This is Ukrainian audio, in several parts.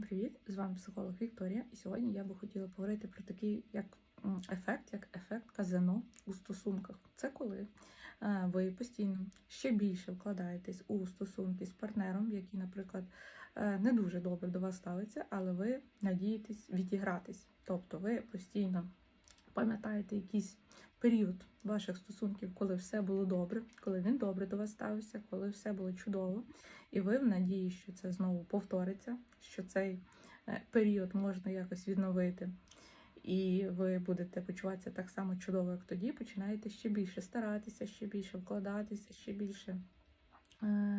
Привіт, з вами психолог Вікторія. І сьогодні я би хотіла поговорити про такий як ефект, як ефект казино у стосунках. Це коли е, ви постійно ще більше вкладаєтесь у стосунки з партнером, який, наприклад, е, не дуже добре до вас ставиться, але ви надієтесь відігратись. Тобто ви постійно пам'ятаєте якийсь період ваших стосунків, коли все було добре, коли він добре до вас ставився, коли все було чудово, і ви в надії, що це знову повториться, що цей е, період можна якось відновити. І ви будете почуватися так само чудово, як тоді, починаєте ще більше старатися, ще більше вкладатися, ще більше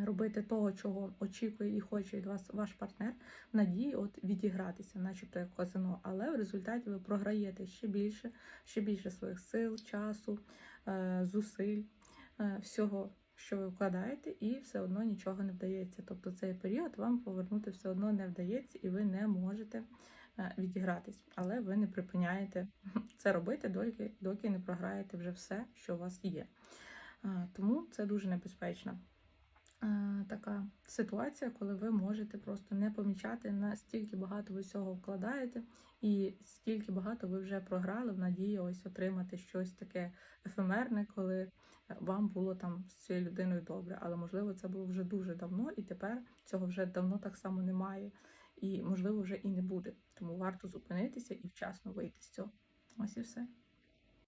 робити того, чого очікує і хоче від вас ваш партнер, в надії от відігратися, начебто як казино. Але в результаті ви програєте ще більше, ще більше своїх сил, часу, е, зусиль, е, всього, що ви вкладаєте, і все одно нічого не вдається. Тобто цей період вам повернути все одно не вдається, і ви не можете е, відігратись. Але ви не припиняєте це робити, доки, доки не програєте вже все, що у вас є. Е, Тому це дуже небезпечно е, така ситуація, коли ви можете просто не помічати настільки багато ви всього вкладаєте, і стільки багато ви вже програли в надії ось отримати щось таке ефемерне, коли вам було там з цією людиною добре. Але можливо це було вже дуже давно, і тепер цього вже давно так само немає. І можливо вже і не буде. Тому варто зупинитися і вчасно вийти з цього. Ось і все.